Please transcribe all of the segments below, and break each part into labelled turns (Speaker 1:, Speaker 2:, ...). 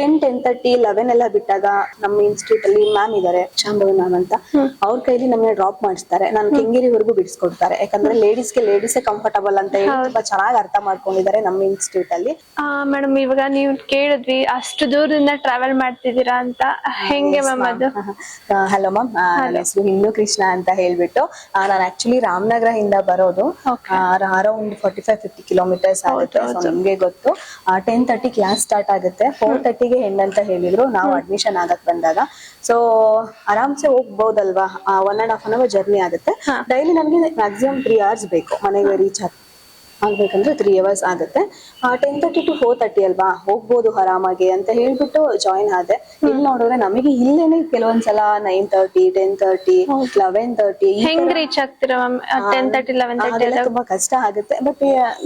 Speaker 1: Ten ten thirty eleven ಎಲ್ಲ ಬಿಟ್ಟಾಗ ನಮ್ಮ ಇನ್ಸ್ಟಿಟ್ಯೂಟ್ ಅಲ್ಲಿ ಮ್ಯಾಮ್ ಇದಾರೆ ಶಾಂಭವಿ ಮ್ಯಾಮ್ ಅಂತ. ಅವ್ರ ಕೈಲಿ ನಮಗೆ ಡ್ರಾಪ್ ಮಾಡಿಸ್ತಾರೆ. ನಾನು ಕೆಂಗೇರಿವರೆಗೂ ಬಿಡಿಸ್ಕೊಡ್ತಾರೆ. ಯಾಕಂದ್ರೆ ಲೇಡೀಸ್ಗೆ ಲೇಡೀಸೇ ಕಂಫರ್ಟಬಲ್ ಅಂತ ಹೇಳಿ ತುಂಬಾ ಚೆನ್ನಾಗಿ ಅರ್ಥ ಮಾಡ್ಕೊಂಡಿದ್ದಾರೆ ನಮ್ಮ ಇನ್ಸ್ಟಿಟ್ಯೂಟ್ ಅಲ್ಲಿ.
Speaker 2: ಮೇಡಮ್ ಇವಾಗ ನೀವು ಕೇಳಿದ್ವಿ ಅಷ್ಟು ದೂರದಿಂದ ಟ್ರಾವೆಲ್ ಮಾಡ್ತಿದ್ದೀರಾ ಅಂತ. ಹೆಂಗೆ ಮ್ಯಾಮ್ ಅದು?
Speaker 1: ಹಲೋ ಮ್ಯಾಮ್ ನನ್ನ ಹೆಸರು ಹಿಂದೂ ಕೃಷ್ಣ ಅಂತ ಹೇಳ್ಬಿಟ್ಟು ನಾನು ಆಕ್ಚುಲಿ ರಾಮನಗರ ಇಂದ ಬರೋದು. Around forty five fifty kilometres ಆಗುತ್ತೆ. ನಮ್ಗೆ ಗೊತ್ತು. ಟೆನ್ ತರ್ಟಿ ಕ್ಲಾಸ್ ಸ್ಟಾರ್ಟ್ ಆಗುತ್ತೆ. ಫೋರ್ ತರ್ಟಿಗೆ ಹೆಣ್ಣು ಅಂತ ಹೇಳಿದ್ರು. ನಾವು ಅಡ್ಮಿಷನ್ ಆಗಕ್ ಬಂದಾಗ. ಸೊ ಆರಾಮ್ಸೆ ಹೋಗ್ಬೋದಲ್ವಾ? One and half an hour journey ಆಗುತ್ತೆ. ಡೈಲಿ ನಮಗೆ ಮ್ಯಾಕ್ಸಿಮಮ್ ತ್ರೀ ಅವರ್ಸ್ ಬೇಕು. ಮನೆಗೆ ರೀಚ್ ಆಗ್ಬೇಕಂದ್ರೆ ತ್ರೀ ಅವರ್ಸ್ ಆಗುತ್ತೆ. Ten thirty to four thirty ಅಲ್ವಾ? ಹೋಗ್ಬೋದು ಆರಾಮಾಗಿ ಅಂತ ಹೇಳ್ಬಿಟ್ಟು ಜಾಯಿನ್ ಆದೆ. ಇಲ್ಲಿ ನೋಡಿದ್ರೆ ನಮಗೆ ಇಲ್ಲೇನೆ ಕೆಲವೊಂದ್ಸಲ nine thirty ten thirty eleven thirty
Speaker 2: ಹೆಂಗ್ ರೀಚ್ ಆಗ್ತೀರಾ ಟೆನ್ ತರ್ಟಿ ಲೆವೆನ್ ತರ್ಟಿ
Speaker 1: ತುಂಬಾ ಕಷ್ಟ ಆಗುತ್ತೆ. ಬಟ್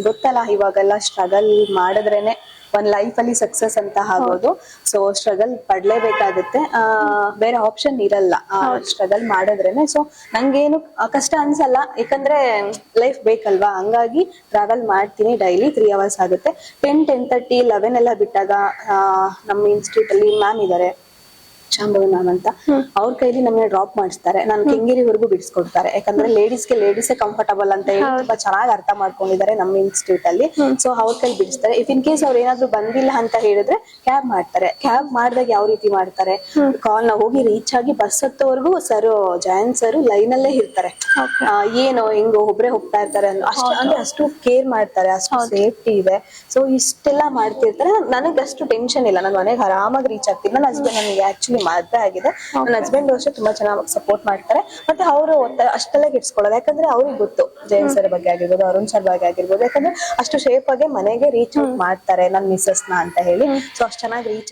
Speaker 1: ಗೊತ್ತಲ್ಲ ಇವಾಗೆಲ್ಲ ಸ್ಟ್ರಗಲ್ ಮಾಡಿದ್ರೇನೆ. ಒಂದ್ ಲೈಫ್ ಅಲ್ಲಿ ಸಕ್ಸಸ್ ಅಂತ ಆಗೋದು. ಸೊ ಸ್ಟ್ರಗಲ್ ಪಡ್ಲೇಬೇಕಾಗುತ್ತೆ. ಆ, ಬೇರೆ ಆಪ್ಷನ್ ಇರಲ್ಲ. ಸ್ಟ್ರಗಲ್ ಮಾಡಿದ್ರೇನೆ. ಸೊ ನಂಗೇನು ಕಷ್ಟ ಅನ್ಸಲ್ಲ. ಯಾಕಂದ್ರೆ ಲೈಫ್ ಬೇಕಲ್ವಾ? ಹಂಗಾಗಿ ಟ್ರಾವೆಲ್ ಮಾಡ್ತೀನಿ ಡೈಲಿ ತ್ರೀ ಅವರ್ಸ್ ಆಗುತ್ತೆ. ಟೆನ್ ಟೆನ್ ತರ್ಟಿ ಲೆವೆನ್ ಎಲ್ಲ ಬಿಟ್ಟಾಗ ನಮ್ಮ ಇನ್ಸ್ಟಿಟ್ಯೂಟ್ ಅಲ್ಲಿ ಮ್ಯಾಮ್ ಇದಾರೆ. ಶಾಂಭವಿ ಮ್ಯಾಮ್ ಅಂತ ಅವ್ರ ಕೈಲಿ ನಮಗೆ ಡ್ರಾಪ್ ಮಾಡಿಸ್ತಾರೆ. ನಾನು ಕೆಂಗೇರಿವರೆಗೂ ಬಿಡಿಸ್ಕೊಡ್ತಾರೆ. ಯಾಕಂದ್ರೆ ಲೇಡೀಸ್ಗೆ ಲೇಡೀಸೇ ಕಂಫರ್ಟಬಲ್ ಅಂತ ಹೇಳಿ ತುಂಬಾ ಚೆನ್ನಾಗಿ ಅರ್ಥ ಮಾಡ್ಕೊಂಡಿದ್ದಾರೆ ನಮ್ಮ ಇನ್ಸ್ಟಿಟ್ಯೂಟ್ ಅಲ್ಲಿ. ಸೊ ಅವ್ರ ಕೈಲಿ ಬಿಡಿಸ್ತಾರೆ. ಇಫ್ ಇನ್ ಕೇಸ್ ಅವ್ರು ಏನಾದ್ರು ಬಂದಿಲ್ಲ ಅಂತ ಹೇಳಿದ್ರೆ ಕ್ಯಾಬ್ ಮಾಡ್ತಾರೆ. ಕ್ಯಾಬ್ ಮಾಡಿದಾಗ ಯಾವ ರೀತಿ ಮಾಡ್ತಾರೆ? ಕಾಲ್ನ ಹೋಗಿ ರೀಚ್ ಆಗಿ ಬಸ್ ಹತ್ತೋವರೆಗೂ ಸರ್ ಜಯಂತ್ ಸರ್ ಲೈನ್ ಅಲ್ಲೇ ಇರ್ತಾರೆ. ಏನು ಹೆಂಗ್ ಒಬ್ರೆ ಹೋಗ್ತಾ ಇರ್ತಾರೆ ಅಷ್ಟು ಅಂದ್ರೆ ಅಷ್ಟು ಕೇರ್ ಮಾಡ್ತಾರೆ ಅಷ್ಟು ಸೇಫ್ಟಿ ಇದೆ. ಸೊ ಇಷ್ಟೆಲ್ಲ ಮಾಡ್ತಿರ್ತಾರೆ. ನನಗೆ ಅಷ್ಟು ಟೆನ್ಷನ್ ಇಲ್ಲ. ನಾನು ಮನೆಗೆ ಆರಾಮಾಗಿ ರೀಚ್ ಆಗ್ತೀನಿ. ನನ್ನ ಹಸ್ಬೆಂಡ್ ನನಗೆ ಆಕ್ಚುಲಿ ಮದ್ವೆ ಆಗಿದೆ. ನನ್ನ ಹಸ್ಬೆಂಡ್ ಅಷ್ಟೇ ತುಂಬಾ ಚೆನ್ನಾಗಿ ಸಪೋರ್ಟ್ ಮಾಡ್ತಾರೆ. ಮತ್ತೆ ಅವರು ಅಷ್ಟೆಲ್ಲ ಗಿಟ್ಸ್ಕೊಳ್ಳೋದು ಯಾಕಂದ್ರೆ ಅವ್ರಿಗೆ ಗೊತ್ತು ಜಯಂತ್ ಸರ್ ಬಗ್ಗೆ ಆಗಿರ್ಬೋದು ಅರುಣ್ ಸರ್ ಬಗ್ಗೆ ಆಗಿರ್ಬೋದು. ಯಾಕಂದ್ರೆ ಅಷ್ಟು ಶೇಪ್ ಆಗಿ ಮನೆಗೆ ರೀಚ್ ಮಾಡ್ತಾರೆ ನನ್ನ ಮಿಸ್ಸಸ್ನ ಅಂತ ಹೇಳಿ. ಸೊ ಅಷ್ಟು ಚೆನ್ನಾಗಿ ರೀಚ್